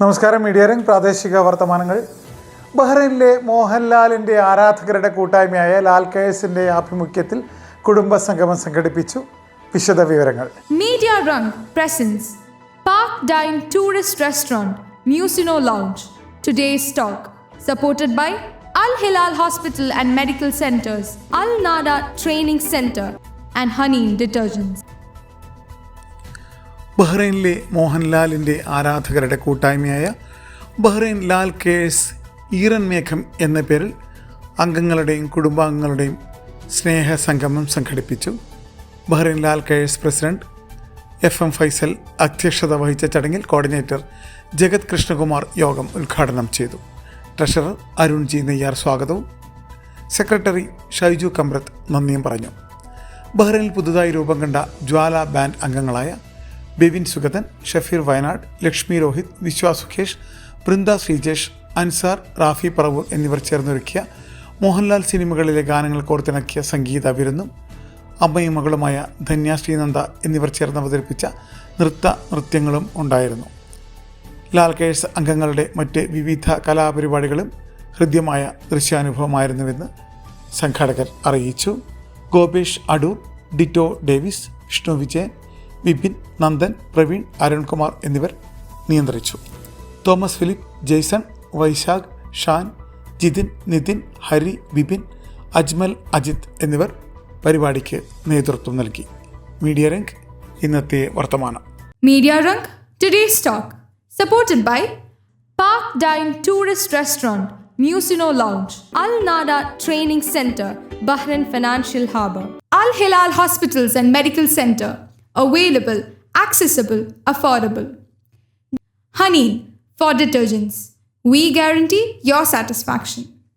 നമസ്കാരം media ring പ്രാദേശിക വർത്തമാനങ്ങൾ. ബഹ്റൈനിലെ മോഹൻലാലിന്റെ ആരാധകരുടെ കൂട്ടായ്മയായ ലാൽ കേഴ്സിന്റെ ആഭിമുഖ്യത്തിൽ കുടുംബ സംഗമം സംഘടിപ്പിച്ചു. വിശദ വിവരങ്ങൾ. Media Rang presence. Park dine tourist restaurant മ്യൂസിനോ lounge. Today stock supported by Al Hilal hospital and medical centres Al Nada training centre and honey detergents. ബഹ്റൈനിലെ മോഹൻലാലിന്റെ ആരാധകരുടെ കൂട്ടായ്മയായ ബഹ്റൈൻ ലാൽ കേഴ്സ് ഈറൻ മേഘം എന്ന പേരിൽ അംഗങ്ങളുടെയും കുടുംബാംഗങ്ങളുടെയും സ്നേഹ സംഗമം സംഘടിപ്പിച്ചു. Bahrain Lal cares president F M Faisal അധ്യക്ഷത വഹിച്ച ചടങ്ങിൽ കോർഡിനേറ്റർ ജഗത് കൃഷ്ണകുമാർ യോഗം ഉദ്ഘാടനം ചെയ്തു. ട്രഷറർ അരുൺ ജി നെയ്യാർ സ്വാഗതവും. സെക്രട്ടറി ഷൈജു കമ്രത്ത് നന്ദിയും പറഞ്ഞു. ബഹ്റൈനിൽ പുതുതായി രൂപം കണ്ട ജ്വാല ബാൻഡ് അംഗങ്ങളായ ബിവിൻ സുഗതൻ ഷഫീർ വയനാട് ലക്ഷ്മി രോഹിത് വിശ്വാ സുഖേഷ് ബൃന്ദ ശ്രീജേഷ് അൻസാർ റാഫി പറവൂർ എന്നിവർ ചേർന്നൊരുക്കിയ മോഹൻലാൽ സിനിമകളിലെ ഗാനങ്ങൾ കോർത്തിണക്കിയ സംഗീത വിരുന്നും അമ്മയും മകളുമായ ധന്യ ശ്രീനന്ദ എന്നിവർ ചേർന്ന് അവതരിപ്പിച്ച നൃത്ത നൃത്യങ്ങളും ഉണ്ടായിരുന്നു. ലാൽ കേഴ്സ് അംഗങ്ങളുടെ മറ്റ് വിവിധ കലാപരിപാടികളും ഹൃദ്യമായ ദൃശ്യാനുഭവമായിരുന്നുവെന്ന് സംഘാടകർ അറിയിച്ചു. ഗോപേഷ് അടൂർ ഡിറ്റോ ഡേവിസ് വിഷ്ണു വിജയൻ വിപിൻ നന്ദൻ പ്രവീൺ അരുൺകുമാർ എന്നിവർ നിയന്ത്രിച്ചു. തോമസ് ഫിലിപ്പ് ജെയ്സൺ വൈശാഖ് ഷാൻ ജിതിൻ നിതിൻ ഹരി വിപിൻ അജ്മൽ അജിത് എന്നിവർ പരിപാടിക്ക് നേതൃത്വം നൽകി. മീഡിയ റംഗ് ഇന്നത്തെ വർത്തമാനം. Media Rang today stock supported by park dine tourist restaurant മ്യൂസിനോ lounge Al Nada training centre Bahrain financial harbour Al Hilal hospitals and medical centre. Available, accessible, affordable. Honey for detergents. We guarantee your satisfaction.